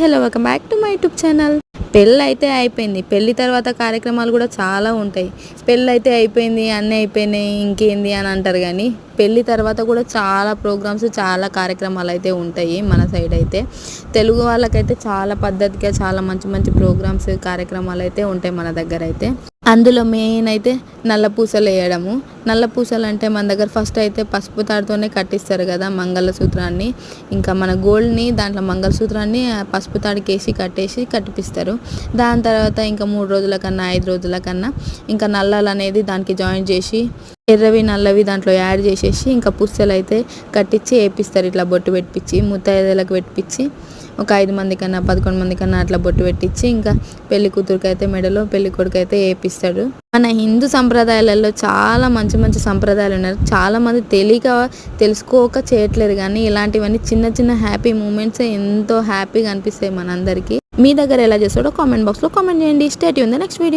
Hello welcome back to my YouTube channel. పెళ్ళి అయితే అయిపోయింది. పెళ్ళి తర్వాత కార్యక్రమాలు కూడా చాలా ఉంటాయి. పెళ్ళి అయితే అయిపోయింది అన్నీ అయిపోయినాయి ఇంకేంది అని అంటారు కానీ పెళ్ళి తర్వాత కూడా చాలా ప్రోగ్రామ్స్ చాలా కార్యక్రమాలు అయితే ఉంటాయి మన సైడ్ అయితే. తెలుగు వాళ్ళకైతే చాలా పద్ధతిగా చాలా మంచి మంచి ప్రోగ్రామ్స్ కార్యక్రమాలు అయితే ఉంటాయి మన దగ్గర అయితే. అందులో మెయిన్ అయితే నల్ల పూసలు వేయడము. నల్ల పూసలు అంటే మన దగ్గర ఫస్ట్ అయితే పసుపు తాడుతోనే కట్టిస్తారు కదా మంగళసూత్రాన్ని. ఇంకా మన గోల్డ్ని దాంట్లో మంగళసూత్రాన్ని పసుపు తాడికేసి కట్టేసి కట్టిపిస్తారు. దాని తర్వాత ఇంకా మూడు రోజుల కన్నా ఐదు రోజుల కన్నా ఇంకా నల్లలు అనేది దానికి జాయిన్ చేసి ఎర్రవి నల్లవి దాంట్లో యాడ్ చేసేసి ఇంకా పుస్తలు అయితే కట్టించి వేపిస్తారు. ఇట్లా బొట్టు పెట్టించి ముత్తైదులకు పెట్టించి ఒక ఐదు మంది కన్నా పదకొండు మంది కన్నా అట్లా బొట్టు పెట్టించి ఇంకా పెళ్ళి కూతురికి అయితే మెడలో పెళ్ళి కొడుకు అయితే వేపిస్తాడు. మన హిందూ సంప్రదాయాలలో చాలా మంచి మంచి సంప్రదాయాలు ఉన్నారు. చాలా మంది తెలియక తెలుసుకోక చేయట్లేదు కానీ ఇలాంటివన్నీ చిన్న చిన్న హ్యాపీ మూమెంట్స్ ఎంతో హ్యాపీగా అనిపిస్తాయి మనందరికీ. మీ దగ్గర ఎలా చేస్తాడో కామెంట్ బాక్స్లో కామెంట్ చేయండి. స్టేట్ ఉంది నెక్స్ట్ వీడియో.